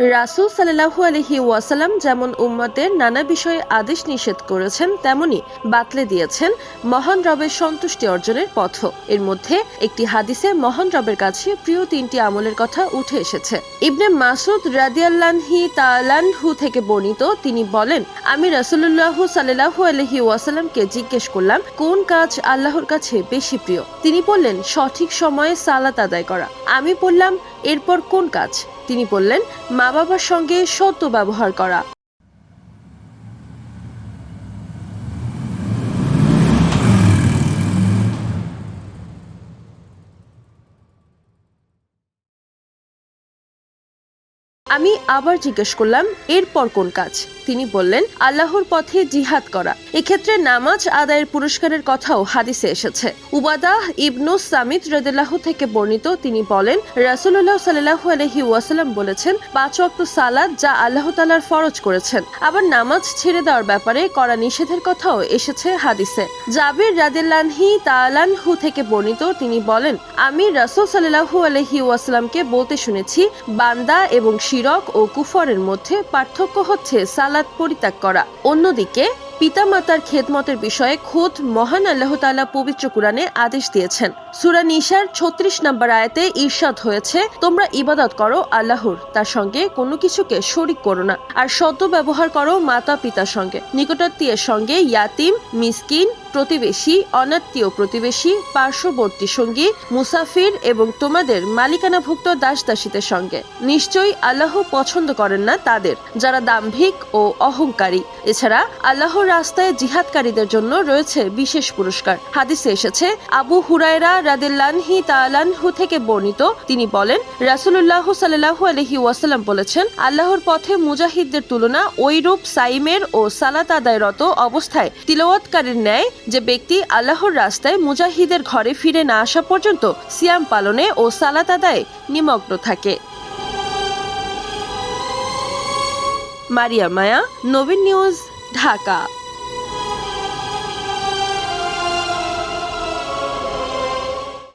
রাসূল সাল্লাহু আলহি ওয়াসাল্লাম যেমন উম্মতের নানা বিষয়ে আদেশ নিষেধ করেছেন, তেমনি বাতলে দিয়েছেন মহান রবের সন্তুষ্টি অর্জনের পথ। এর মধ্যে একটি হাদিসে মহান রবের কাছে প্রিয় তিনটি আমলের কথা উঠে এসেছে। ইবনে মাসুদ রাদিয়াল্লাহি তালানহু থেকে বর্ণিত তিনি বলেন, আমি রাসূলুল্লাহ সাল্লাহু আলহি ওয়াসাল্লামকে জিজ্ঞেস করলাম, কোন কাজ আল্লাহর কাছে বেশি প্রিয়? তিনি বললেন, সঠিক সময়ে সালাত আদায় করা। আমি বললাম, এরপর কোন কাজ? তিনি বললেন মা বাবার সঙ্গে সত্য ব্যবহার করা। আমি আবার জিজ্ঞেস করলাম, এরপর কোন কাজ? তিনি বললেন, আল্লাহর পথে জিহাদ করা। এক্ষেত্রে নামাজ আদায়ের পুরস্কারের কথাও হাদিসে এসেছে। উবাদাহ ইবনু সামিদ রদেলাহ থেকে বর্ণিত, তিনি বলেন রাসুল্লাহ সাল্লাহু আলহি ওয়াসাল্লাম বলেছেন, পাঁচ অক্ত সালাদ যা আল্লাহ তালার ফরজ করেছেন। আবার নামাজ ছেড়ে দেওয়ার ব্যাপারে করা নিষেধের কথাও এসেছে হাদিসে। জাবির রাদিল্লানহি তালানহু থেকে বর্ণিত, তিনি বলেন, আমি রাসুল সাল্লাহু আলহি ওয়াসাল্লামকে বলতে শুনেছি, বান্দা এবং শিরক ও কুফরের মধ্যে পার্থক্য হচ্ছে সালাদ পরিত্যাগ করা। অন্যদিকে পিতামাতার খেদমতের বিষয়ে খোদ মহান আল্লাহ তাআলা পবিত্র কোরআনে আদেশ দিয়েছেন। সুরা নিশার ছত্রিশ নম্বর আয়াতে ঈর্ষাদ হয়েছে, তোমরা ইবাদত করো আল্লাহর, তার সঙ্গে কোনো কিছুকে শরিক করো না। আর সদ্য ব্যবহার করো মাতা পিতার সঙ্গে। নিকটাত্মীয়ের সঙ্গে ইয়াতিম, মিসকিন, প্রতিবেশী, অনাত্মীয় প্রতিবেশী, পার্শ্ববর্তী সঙ্গী, মুসাফির এবং তোমাদের মালিকানাভুক্ত দাস দাসীদের সঙ্গে। নিশ্চয়ই আল্লাহ পছন্দ করেন না তাদের, যারা দাম্ভিক ও অহংকারী। এছাড়া আল্লাহর রাস্তায় জিহাদকারীদের জন্য রয়েছে বিশেষ পুরস্কার। হাদিসে এসেছে, আবু হুরায়রা রাদিল্লানহি তালানহু থেকে বর্ণিত। তিনি বলেন, রাসুলুল্লাহ সাল্লাহু আলহি ওয়াসাল্লাম বলেছেন, আল্লাহর পথে মুজাহিদদের তুলনা ওইরূপ সাইমের ও সালাত আদায়রত অবস্থায় তিলওয়াতকারীর ন্যায় যে ব্যক্তি আল্লাহর রাস্তায় মুজাহিদের ঘরে ফিরে না আসা পর্যন্ত সিয়াম পালনে ও সালাত আদায়ে নিমগ্ন থাকে। মারিয়া মায়া, নবীন নিউজ, ঢাকা।